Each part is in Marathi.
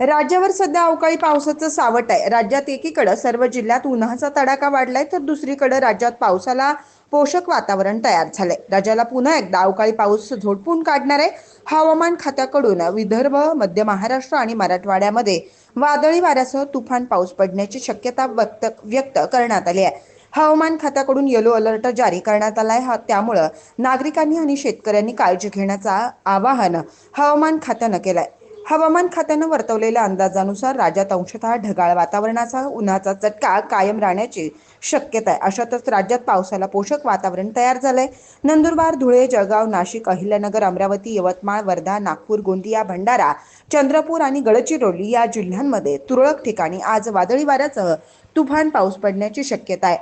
राज्यावर सध्या अवकाळी पावसाचं सावट आहे. राज्यात एकीकडे सर्व जिल्ह्यात उन्हाचा तडाखा वाढलाय तर दुसरीकडे राज्यात पावसाला पोषक वातावरण तयार झालंय. राज्याला पुन्हा एकदा अवकाळी पाऊस झोडपून काढणार आहे. हवामान खात्याकडून विदर्भ मध्य महाराष्ट्र आणि मराठवाड्यामध्ये वादळी वाऱ्यासह तुफान पाऊस पडण्याची शक्यता व्यक्त व्यक्त करण्यात आली आहे. हवामान खात्याकडून येलो अलर्ट जारी करण्यात आलाय. हा त्यामुळं नागरिकांनी आणि शेतकऱ्यांनी काळजी घेण्याचं आवाहन हवामान खात्यानं केलंय. हवामान खात्यानं वर्तवलेल्या अंदाजानुसार राज्यात अंशतः ढगाळ वातावरणाचा उन्हाचा चटका कायम राहण्याची शक्यता आहे. अशातच राज्यात पावसाला पोषक वातावरण तयार झालंय. नंदुरबार धुळे जळगाव नाशिक अहिल्यानगर अमरावती यवतमाळ वर्धा नागपूर गोंदिया भंडारा चंद्रपूर आणि गडचिरोली या जिल्ह्यांमध्ये तुरळक ठिकाणी आज वादळी वाऱ्यासह तुफान पाऊस पडण्याची शक्यता आहे.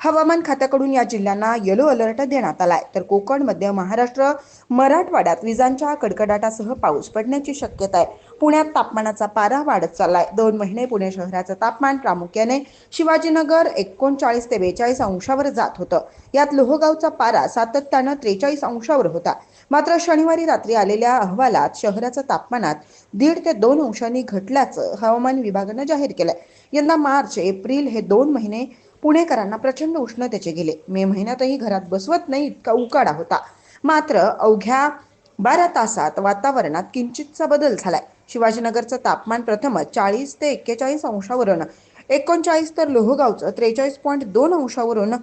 हवामान खात्याकडून या जिल्ह्यांना येलो अलर्ट देण्यात आलाय. तर कोकण मध्य महाराष्ट्र मराठवाड्यात विजांच्या कडकडाटासह पाऊस पडण्याची शक्यता आहे. पुण्यात तापमानाचा पारा वाढत चाललाय. दोन महिने पुणे शहराचं तापमान प्रामुख्याने शिवाजीनगर एकोणचाळीस ते बेचाळीस अंशावर जात होतं. यात लोहगावचा पारा सातत्यानं त्रेचाळीस अंशावर होता. मात्र शनिवारी रात्री आलेल्या अहवालात शहराचं तापमानात दीड ते दोन अंशांनी घटल्याचं हवामान विभागानं जाहीर केलंय. यंदा मार्च एप्रिल हे दोन महिने पुणेकरांना प्रचंड उष्णतेचे गेले. मे महिन्यातही घरात बसवत नाही इतका उकाडा होता. मात्र अवघ्या बारा तासात वातावरणात किंचितचा बदल झालाय. शिवाजीनगरचं तापमान प्रथमच चाळीस ते एक्केचाळीस अंशावरून एकोणचाळीस तर लोहगावचं त्रेचाळीस पॉईंट दोन अंशावरून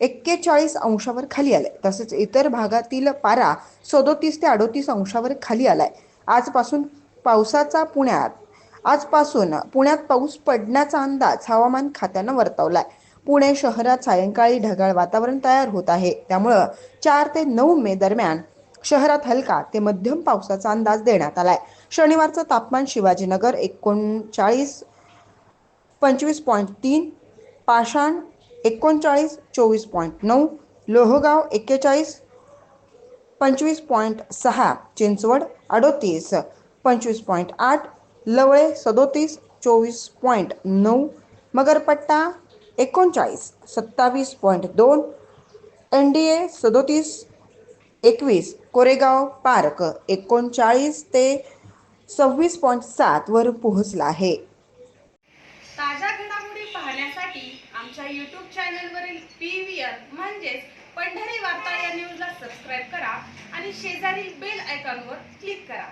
एक्केचाळीस अंशावर खाली आलंय. तसेच इतर भागातील पारा सदोतीस ते अडोतीस अंशावर खाली आलाय. आजपासून पावसाचा पुण्यात आजपासून पुण्यात पाऊस पडण्याचा अंदाज हवामान खात्यानं वर्तवलाय. पुणे शहरात सायंकाळी ढगाळ वातावरण तयार होत आहे. त्यामुळं चार ते नऊ मे दरम्यान शहरात हलका ते मध्यम पावसाचा अंदाज देण्यात आलाय. शनिवारचं तापमान शिवाजीनगर एकोणचाळीस पंचवीस पॉईंट तीन पाषाण एकोणचाळीस चोवीस पॉईंट नऊ लोहगाव एक्केचाळीस पंचवीस पॉईंट सहा चिंचवड अडोतीस पंचवीस पॉईंट आठ लवळे सदोतीस चोवीस पॉईंट नऊ मगरपट्टा एकोणचाळीस सत्तावीस पॉईंट दोन एन डी ए सदोतीस एकवीस कोरेगाव पार्क एकोणचाळीस ते सव्वीस पॉईंट सातवर पोहोचला आहे. ताज्या घडामोडी पाहण्यासाठी आमच्या यूट्यूब चॅनलवरील पी व्ही आर म्हणजेच पंढरी वार्ता या न्यूजला सबस्क्राईब करा आणि शेजारील बेल आयकॉनवर क्लिक करा.